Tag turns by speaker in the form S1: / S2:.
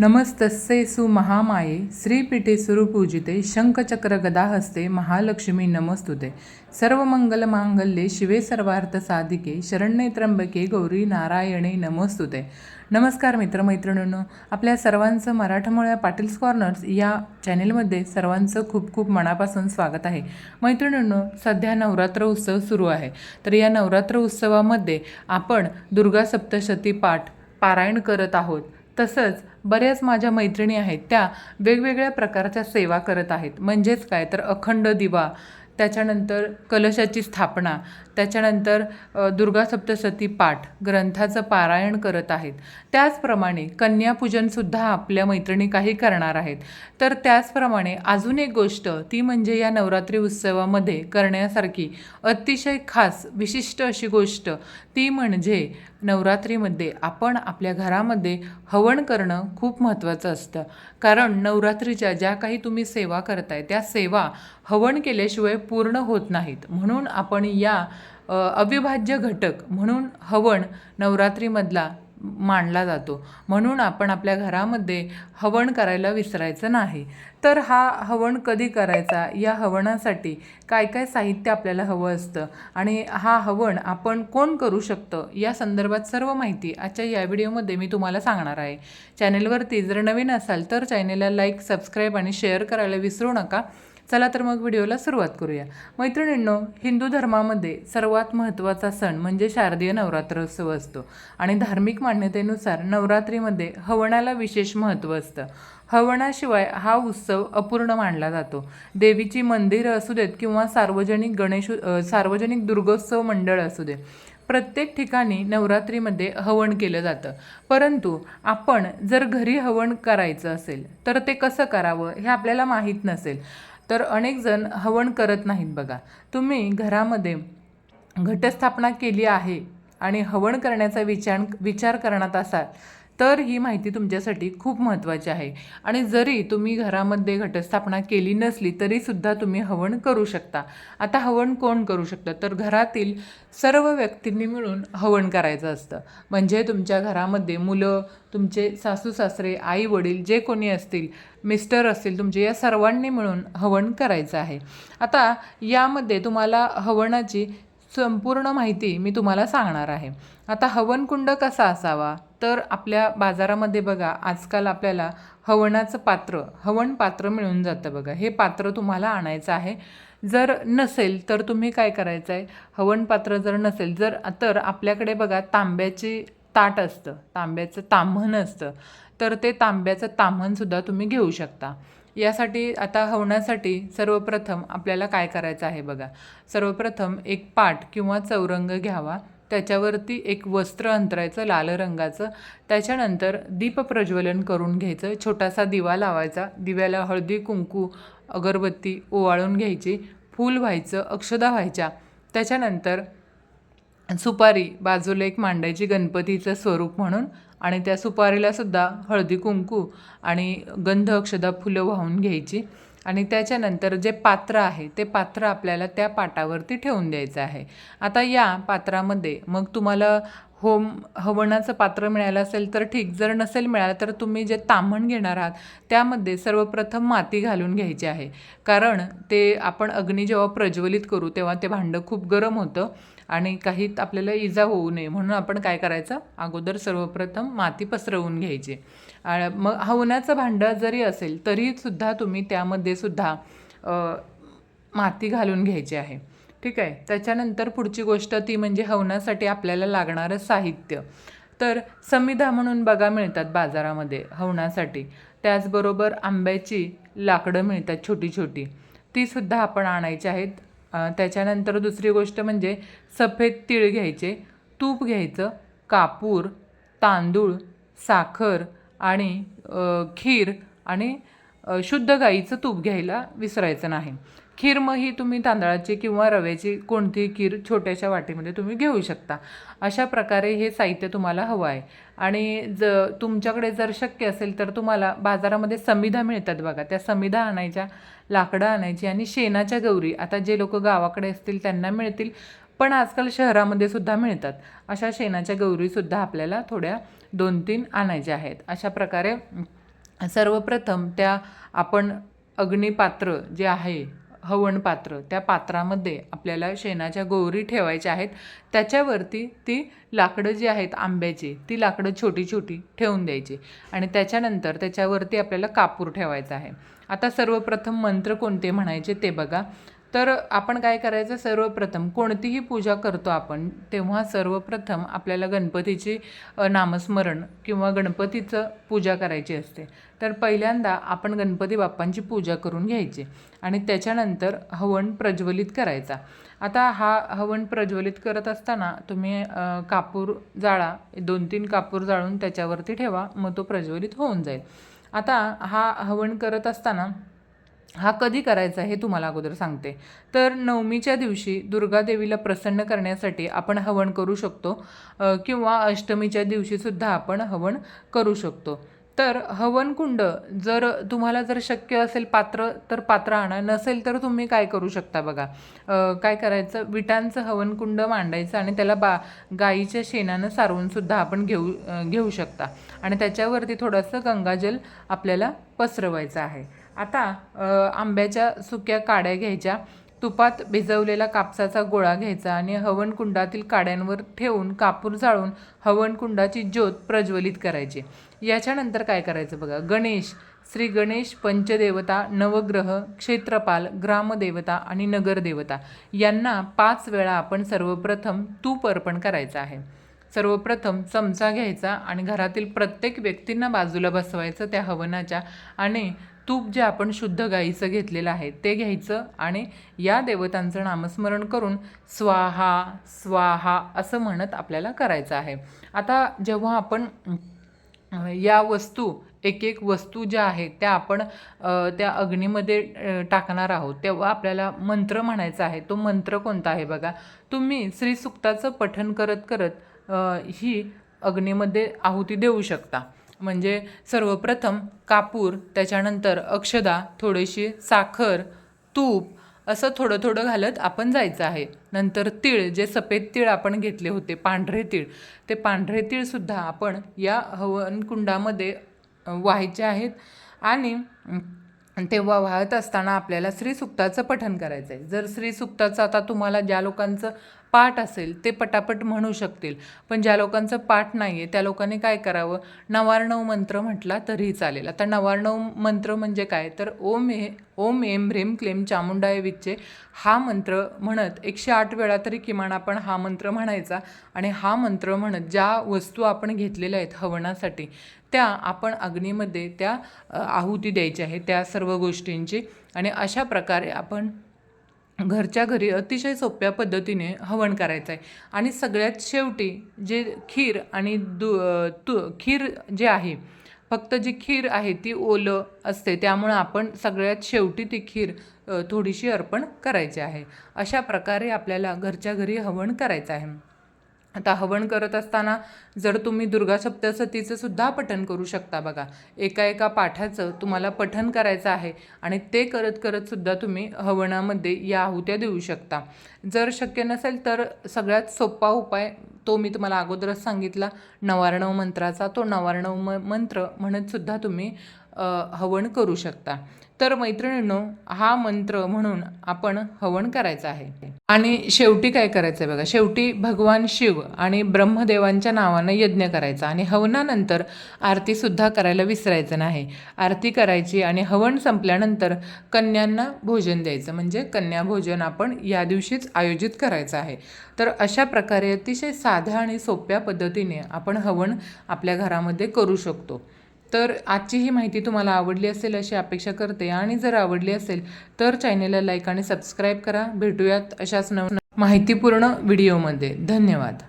S1: नमस्तस्ये सुमहामाये श्रीपीठे सुरपूजिते शंखचक्र गदाहस्ते महालक्ष्मी नमस्तुते। सर्वमङ्गलमाङ्गल्ये शिवे सर्वार्थ साधिके शरण्ये त्र्यंबके गौरी नारायणे नमस्तुते। नमस्कार मित्रमैत्रिणींनो आपल्या सर्वांचं मराठमोळ्या पाटील्स कॉर्नर्स या चॅनेलमध्ये सर्वांचं खूप खूप मनापासून स्वागत आहे. मैत्रिणींनो सध्या नवरात्र उत्सव सुरू आहे. तर या नवरात्र उत्सवामध्ये आपण दुर्गा सप्तशती पाठ पारायण करत आहोत. तसंच बऱ्याच माझ्या मैत्रिणी आहेत त्या वेगवेगळ्या प्रकारच्या सेवा करत आहेत. म्हणजेच काय? तर अखंड दिवा त्याच्यानंतर कलशाची स्थापना त्याच्यानंतर दुर्गा सप्तशती पाठ ग्रंथाचं पारायण करत आहेत. त्याचप्रमाणे कन्यापूजनसुद्धा आपल्या मैत्रिणी काही करणार आहेत. तर त्याचप्रमाणे अजून एक गोष्ट ती म्हणजे या नवरात्री उत्सवामध्ये करण्यासारखी अतिशय खास विशिष्ट अशी गोष्ट ती म्हणजे नवरात्रीमध्ये आपण आपल्या घरामध्ये हवन करणं खूप महत्त्वाचं असतं. कारण नवरात्रीच्या ज्या काही तुम्ही सेवा करताय त्या सेवा हवन केल्याशिवाय पूर्ण होत नाहीत. म्हणून आपण या अविभाज्य घटक म्हणून हवन नवरात्रीमधला मानला जातो. म्हणून आपण आपल्या घरामध्ये हवन करायला विसरायचं नाही. तर हा हवन कधी करायचा? या हवनासाठी काय काय साहित्य आपल्याला हवं असतं? आणि हा हवन आपण कोण करू शकतं? या संदर्भात सर्व माहिती आजच्या या व्हिडिओमध्ये मी तुम्हाला सांगणार आहे. चॅनेलवरती जर नवीन असाल तर चॅनेलला लाईक सबस्क्राईब आणि शेअर करायला विसरू नका. चला तर मग व्हिडिओला सुरुवात करूया. मैत्रिणींनो हिंदू धर्मामध्ये सर्वात महत्त्वाचा सण म्हणजे शारदीय नवरात्रोत्सव असतो आणि धार्मिक मान्यतेनुसार नवरात्रीमध्ये हवणाला विशेष महत्त्व असतं. हवणाशिवाय हा उत्सव अपूर्ण मानला जातो. देवीची मंदिरं असू देत किंवा सार्वजनिक गणेश सार्वजनिक दुर्गोत्सव मंडळ असू दे प्रत्येक ठिकाणी नवरात्रीमध्ये हवन केलं जातं. परंतु आपण जर घरी हवन करायचं असेल तर ते कसं करावं हे आपल्याला माहीत नसेल. तर अनेक जण हवन करत नाहीत बघा. तुम्ही घरामध्ये घटस्थापना केली आहे आणि हवन करण्याचा विचार विचार करण्यात असाल तर ही माहिती तुमच्यासाठी खूप महत्त्वाची आहे. आणि जरी तुम्ही घरामध्ये घटस्थापना केली नसली तरीसुद्धा तुम्ही हवन करू शकता. आता हवन कोण करू शकतं? तर घरातील सर्व व्यक्तींनी मिळून हवन करायचं असतं. म्हणजे तुमच्या घरामध्ये मुलं तुमचे सासू सासरे आई वडील जे कोणी असतील मिस्टर असतील तुमचे या सर्वांनी मिळून हवन करायचं आहे. आता यामध्ये तुम्हाला हवनाची संपूर्ण माहिती मी तुम्हाला सांगणार आहे. आता हवनकुंड कसा असावा? तर आपल्या बाजारामध्ये बघा आजकाल आपल्याला हवनाचं पात्र हवन पात्र मिळून जातं बघा. हे पात्र तुम्हाला आणायचं आहे. जर नसेल तर तुम्ही काय करायचं आहे हवन पात्र जर नसेल जर तर आपल्याकडे बघा तांब्याची ताट असतं. तांब्याचं ताम्हण असतं. तर ते तांब्याचं ताम्हणसुद्धा तुम्ही घेऊ शकता. यासाठी आता हवनासाठी सर्वप्रथम आपल्याला काय करायचं आहे बघा. सर्वप्रथम एक पाट किंवा चौरंग घ्यावा. त्याच्यावरती एक वस्त्र अंतरायचं लाल रंगाचं. त्याच्यानंतर दीप प्रज्वलन करून घ्यायचं. छोटासा दिवा लावायचा. दिव्याला हळदी कुंकू अगरबत्ती ओवाळून घ्यायची. फूल व्हायचं अक्षदा व्हायच्या. त्याच्यानंतर सुपारी बाजूला एक मांडायची गणपतीचं स्वरूप म्हणून आणि त्या सुपारीला सुद्धा हळदी कुंकू आणि गंध अक्षदा फुलं वाहून घ्यायची. आणि त्याच्यानंतर जे पात्र आहे ते पात्र आपल्याला त्या पाटावरती ठेवून द्यायचं आहे. आता या पात्रामध्ये मग तुम्हाला होम हवनाचं पात्र मिळालं असेल तर ठीक. जर नसेल मिळालं तर तुम्ही जे ताम्हण घेणार आहात त्यामध्ये सर्वप्रथम माती घालून घ्यायची आहे. कारण ते आपण अग्नी जेव्हा प्रज्वलित करू तेव्हा ते भांडं खूप गरम होतं आणि काही आपल्याला इजा होऊ नये. म्हणून आपण काय करायचं? अगोदर सर्वप्रथम माती पसरवून घ्यायची. मग हवनाचं भांडं जरी असेल तरीसुद्धा तुम्ही त्यामध्ये सुद्धा माती घालून घ्यायची आहे. ठीक आहे. त्याच्यानंतर पुढची गोष्ट ती म्हणजे हवनासाठी आपल्याला लागणारं साहित्य. तर समिधा म्हणून बघा मिळतात बाजारामध्ये हवनासाठी. त्याचबरोबर आंब्याची लाकडं मिळतात छोटी छोटी तीसुद्धा आपण आणायची आहेत. त्याच्यानंतर दुसरी गोष्ट म्हणजे सफेद तीळ घ्यायचे. तूप घ्यायचं कापूर तांदूळ साखर आणि खीर आणि शुद्ध गाईचं तूप घ्यायला विसरायचं नाही. खीर मग ही तुम्ही तांदळाची किंवा रव्याची कोणतीही खीर छोट्याशा वाटीमध्ये तुम्ही घेऊ शकता. अशा प्रकारे हे साहित्य तुम्हाला हवं आहे. आणि ज तुमच्याकडे जर शक्य असेल तर तुम्हाला बाजारामध्ये समिधा मिळतात बघा. त्या समिधा आणायच्या लाकडं आणायची आणि शेणाच्या गौरी. आता जे लोक गावाकडे असतील त्यांना मिळतील पण आजकाल शहरामध्ये सुद्धा मिळतात. अशा शेणाच्या गौरीसुद्धा आपल्याला थोड्या दोन तीन आणायच्या आहेत. अशा प्रकारे सर्वप्रथम त्या आपण अग्निपात्र जे आहे हवण पात्र त्या पात्रामध्ये आपल्याला शेणाच्या गोवरी ठेवायच्या आहेत. त्याच्यावरती ती लाकडं जी आहेत आंब्याची ती लाकडं छोटी छोटी ठेवून द्यायची आणि त्याच्यानंतर त्याच्यावरती आपल्याला कापूर ठेवायचा आहे. आता सर्वप्रथम मंत्र कोणते म्हणायचे ते बघा. तर आपण काय करायचं? सर्वप्रथम कोणतीही पूजा करतो आपण तेव्हा सर्वप्रथम आपल्याला गणपतीची नामस्मरण किंवा गणपतीचं पूजा करायची असते. तर पहिल्यांदा आपण गणपती बाप्पांची पूजा करून घ्यायची आणि त्याच्यानंतर हवन प्रज्वलित करायचा. आता हा हवन प्रज्वलित करत असताना तुम्ही कापूर जाळा दोन तीन कापूर जाळून त्याच्यावरती ठेवा मग तो प्रज्वलित होऊन जाईल. आता हा हवन करत असताना हा कधी करायचा हे तुम्हाला अगोदर सांगते. तर नवमीच्या दिवशी दुर्गादेवीला प्रसन्न करण्यासाठी आपण हवन करू शकतो किंवा अष्टमीच्या दिवशीसुद्धा आपण हवन करू शकतो. तर हवनकुंड जर तुम्हाला जर शक्य असेल पात्र तर पात्र आणा. नसेल तर तुम्ही काय करू शकता बघा. काय करायचं? विटांचं हवनकुंड मांडायचं आणि त्याला बा गाईच्या शेणानं सारवूनसुद्धा आपण घेऊ घेऊ शकता. आणि त्याच्यावरती थोडंसं गंगाजल आपल्याला पसरवायचं आहे. आता आंब्याच्या सुक्या काड्या घ्यायच्या. तुपात भिजवलेला कापसाचा गोळा घ्यायचा आणि हवनकुंडातील काड्यांवर ठेवून कापूर जाळून हवनकुंडाची ज्योत प्रज्वलित करायची. याच्यानंतर काय करायचं बघा? गणेश श्री गणेश पंचदेवता नवग्रह क्षेत्रपाल ग्रामदेवता आणि नगरदेवता यांना पाच वेळा आपण सर्वप्रथम तूप अर्पण करायचं आहे. सर्वप्रथम चमचा घ्यायचा आणि घरातील प्रत्येक व्यक्तींना बाजूला बसवायचं त्या हवनाच्या आणि तूप जे आपण शुद्ध गाईचं घेतलेलं आहे ते घ्यायचं आणि या देवतांचं नामस्मरण करून स्वाहा स्वाहा असं म्हणत आपल्याला करायचं आहे. आता जेव्हा आपण या वस्तू एक एक वस्तू ज्या आहेत त्या आपण त्या अग्नीमध्ये टाकणार आहोत तेव्हा आपल्याला मंत्र म्हणायचा आहे. तो मंत्र कोणता आहे बघा? तुम्ही श्रीसुक्ताचं पठन करत करत ही अग्नीमध्ये आहुती देऊ शकता. म्हणजे सर्वप्रथम कापूर त्याच्यानंतर अक्षदा थोडीशी साखर तूप असं थोडं थोडं घालत आपण जायचं आहे. नंतर तीळ जे सफेद तीळ आपण घेतले होते पांढरे तीळ ते पांढरे तीळसुद्धा आपण या हवनकुंडामध्ये व्हायचे आहेत. आणि तेव्हा वाहत असताना आपल्याला श्रीसुक्ताचं पठण करायचं आहे जर श्रीसुक्ताचं आता तुम्हाला ज्या लोकांचं पाठ असेल ते पटापट म्हणू शकतील. पण ज्या लोकांचं पाठ नाही आहे त्या लोकांनी काय करावं? नवार्णव मंत्र म्हटला तरीही चालेल. आता नवार्णव मंत्र म्हणजे काय? तर ओम हे ओम एम रेम क्लेम चामुंडाय विच्चे. हा मंत्र म्हणत एकशे आठ वेळा तरी किमान आपण हा मंत्र म्हणायचा. आणि हा मंत्र म्हणत ज्या वस्तू आपण घेतलेल्या आहेत हवनासाठी त्या आपण अग्नीमध्ये त्या आहुती द्यायची आहे त्या सर्व गोष्टींची. आणि अशा प्रकारे आपण घरच्या घरी अतिशय सोप्या पद्धतीने हवन करायचं आहे आणि सगळ्यात शेवटी जे खीर आणि दु तु खीर जे आहे फक्त जी खीर आहे ती ओलं असते त्यामुळं आपण सगळ्यात शेवटी ती खीर थोडीशी अर्पण करायची आहे. अशा प्रकारे आपल्याला घरच्या घरी हवन करायचं आहे. आता हवन करत असताना जर तुम्ही दुर्गा सप्तसतीचं सुद्धा पठन करू शकता बघा. एका एका पाठाचं तुम्हाला पठन करायचं आहे आणि ते करत करत सुद्धा तुम्ही हवनामध्ये या आहुत्या देऊ शकता. जर शक्य नसेल तर सगळ्यात सोपा उपाय तो मी तुम्हाला अगोदरच सांगितला नवारणव मंत्राचा तो नवारणव म मंत्र म्हणत सुद्धा तुम्ही हवन करू शकता. तर मैत्रिणींनो हा मंत्र म्हणून आपण हवन करायचं आहे. आणि शेवटी काय करायचं आहे बघा शेवटी भगवान शिव आणि ब्रह्मदेवांच्या नावानं यज्ञ करायचा आणि हवनानंतर आरतीसुद्धा करायला विसरायचं नाही. आरती करायची आणि हवन संपल्यानंतर कन्यांना भोजन द्यायचं. म्हणजे कन्या भोजन आपण या दिवशीच आयोजित करायचं आहे. तर अशा प्रकारे अतिशय साध्या आणि सोप्या पद्धतीने आपण हवन आपल्या घरामध्ये करू शकतो. तर आजची ही माहिती तुम्हाला आवडली असेल अशी अपेक्षा करते आणि जर आवडली असेल तर चॅनेलला लाईक आणि सबस्क्राईब करा. भेटूयात अशाच नव माहितीपूर्ण व्हिडिओमध्ये. धन्यवाद.